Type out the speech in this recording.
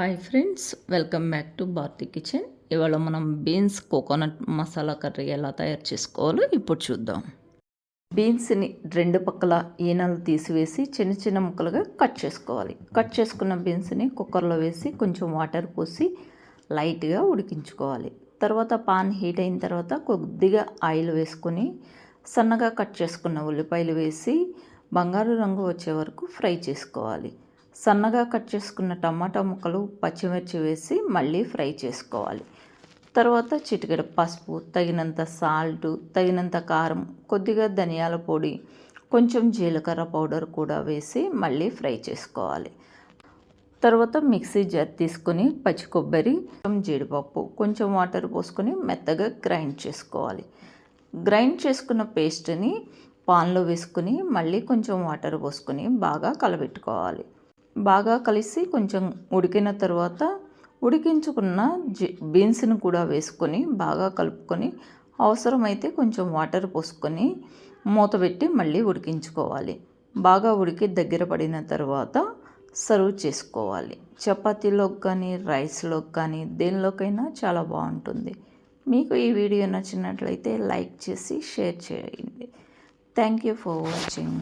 Hi friends welcome back to Bharati kitchen. ఇవాళ మనం beans coconut masala curry ఎలా తయారు చేసుకోవాలో ఇప్పుడు చూద్దాం. బీన్స్ని రెండు పక్కల ఈనలు తీసివేసి చిన్న చిన్న ముక్కలుగా కట్ చేసుకోవాలి. కట్ చేసుకున్న బీన్స్ని కుక్కర్లో వేసి కొంచెం వాటర్ పోసి లైట్గా ఉడికించుకోవాలి. తర్వాత పాన్ హీట్ అయిన తర్వాత కొద్దిగా ఆయిల్ వేసుకొని సన్నగా కట్ చేసుకున్న ఉల్లిపాయలు వేసి బంగారు రంగు వచ్చే వరకు ఫ్రై చేసుకోవాలి. సన్నగా కట్ చేసుకున్న టమాటా ముక్కలు పచ్చిమిర్చి వేసి మళ్ళీ ఫ్రై చేసుకోవాలి. తర్వాత చిటికెడ పసుపు తగినంత సాల్ట్ తగినంత కారం కొద్దిగా ధనియాల పొడి కొంచెం జీలకర్ర పౌడర్ కూడా వేసి మళ్ళీ ఫ్రై చేసుకోవాలి. తర్వాత మిక్సీ జార్ తీసుకొని పచ్చి కొబ్బరి కొంచెం జీడిపప్పు కొంచెం వాటర్ పోసుకొని మెత్తగా గ్రైండ్ చేసుకోవాలి. గ్రైండ్ చేసుకున్న పేస్ట్ని పాన్లో వేసుకుని మళ్ళీ కొంచెం వాటర్ పోసుకొని బాగా కలబెట్టుకోవాలి. బాగా కలిసి కొంచెం ఉడికిన తర్వాత ఉడికించుకున్న జీ బీన్స్ని కూడా వేసుకొని బాగా కలుపుకొని అవసరమైతే కొంచెం వాటర్ పోసుకొని మూత పెట్టి మళ్ళీ ఉడికించుకోవాలి. బాగా ఉడికి దగ్గర పడిన తర్వాత సర్వ్ చేసుకోవాలి. చపాతీలోకి కానీ రైస్లోకి కానీ దేనిలోకైనా చాలా బాగుంటుంది. మీకు ఈ వీడియో నచ్చినట్లయితే లైక్ చేసి షేర్ చేయండి. Thank you for watching.